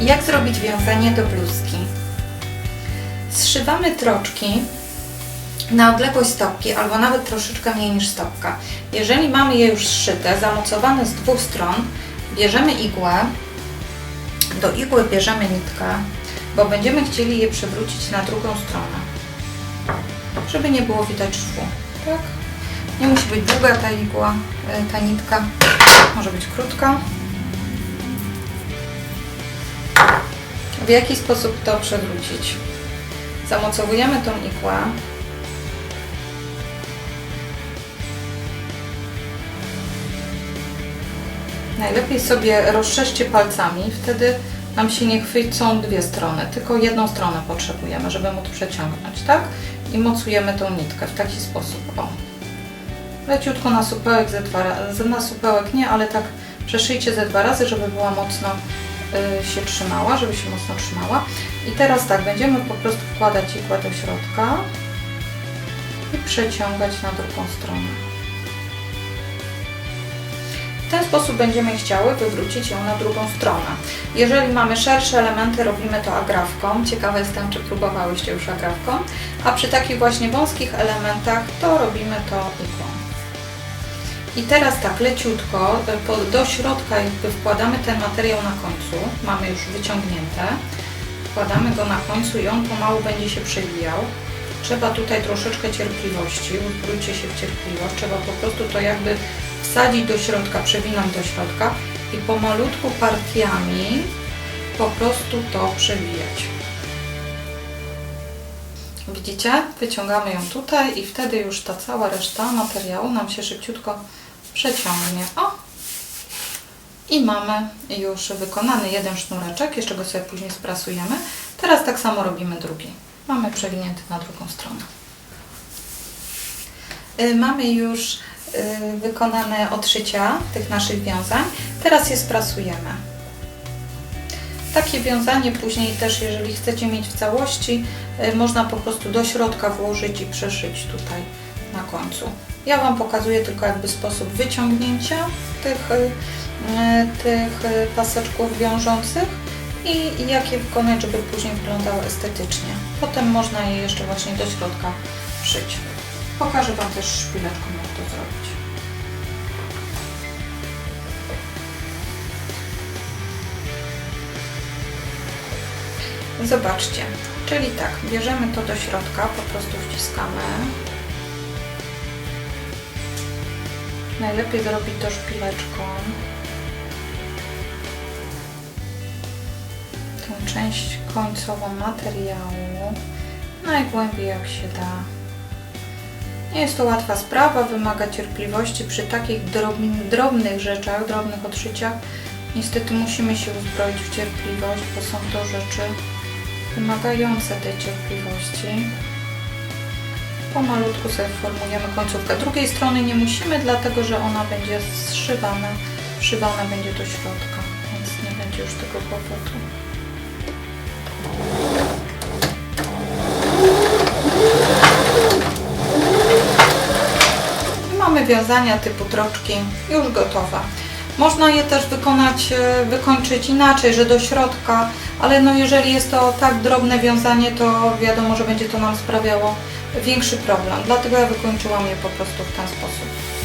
Jak zrobić wiązanie do bluzki? Zszywamy troczki na odległość stopki albo nawet troszeczkę mniej niż stopka. Jeżeli mamy je już zszyte, zamocowane z dwóch stron, bierzemy igłę, do igły bierzemy nitkę, bo będziemy chcieli je przewrócić na drugą stronę, żeby nie było widać szwu. Tak? Nie musi być długa ta igła, y, ta nitka, może być krótka. W jaki sposób to przewrócić? Zamocowujemy tą igłę. Najlepiej sobie rozszerzcie palcami, wtedy nam się nie chwycą dwie strony, tylko jedną stronę potrzebujemy, żeby móc przeciągnąć, tak? I mocujemy tą nitkę w taki sposób, o. Leciutko na supełek, ze dwa na supełek nie, ale tak przeszyjcie ze dwa razy, żeby była mocno się trzymała, żeby się mocno trzymała. I teraz tak, będziemy po prostu wkładać igłę do środka i przeciągać na drugą stronę. W ten sposób będziemy chciały wywrócić ją na drugą stronę. Jeżeli mamy szersze elementy, robimy to agrafką. Ciekawe jestem, czy próbowałyście już agrafką. A przy takich właśnie wąskich elementach, to robimy to igłą. I teraz tak, leciutko, po- do środka jakby wkładamy ten materiał na końcu. Mamy już wyciągnięte. Wkładamy go na końcu i on pomału będzie się przewijał. Trzeba tutaj troszeczkę cierpliwości, uzbrójcie się w cierpliwość. Trzeba po prostu to jakby wsadzić do środka, przewinąć do środka i pomalutku partiami po prostu to przewijać. Widzicie? Wyciągamy ją tutaj i wtedy już ta cała reszta materiału nam się szybciutko przeciągnie. O! I mamy już wykonany jeden sznureczek, jeszcze go sobie później sprasujemy. Teraz tak samo robimy drugi. Mamy przewinięty na drugą stronę. Y, Mamy już y, wykonane odszycia tych naszych wiązań. Teraz je sprasujemy. Takie wiązanie później też, jeżeli chcecie mieć w całości, y, można po prostu do środka włożyć i przeszyć tutaj na końcu. Ja Wam pokazuję tylko jakby sposób wyciągnięcia tych, y, tych y, paseczków wiążących i jak je wykonać, żeby później wyglądały estetycznie. Potem można je jeszcze właśnie do środka szyć. Pokażę Wam też szpileczką, jak to zrobić. Zobaczcie, czyli tak, bierzemy to do środka, po prostu wciskamy. Najlepiej zrobić to szpileczką. Tą część końcową materiału najgłębiej jak się da. Nie jest to łatwa sprawa, wymaga cierpliwości przy takich drobn- drobnych rzeczach, drobnych odszyciach. Niestety musimy się uzbroić w cierpliwość, bo są to rzeczy wymagające tej cierpliwości. Pomalutku sobie formujemy końcówkę. Drugiej strony nie musimy, dlatego że ona będzie zszywana, wszywana będzie do środka, więc nie będzie już tego kłopotu. I Mamy wiązania typu troczki już gotowe. Można je też wykonać, e, wykończyć inaczej, że do środka, ale no jeżeli jest to tak drobne wiązanie, to wiadomo, że będzie to nam sprawiało większy problem. Dlatego ja wykończyłam je po prostu w ten sposób.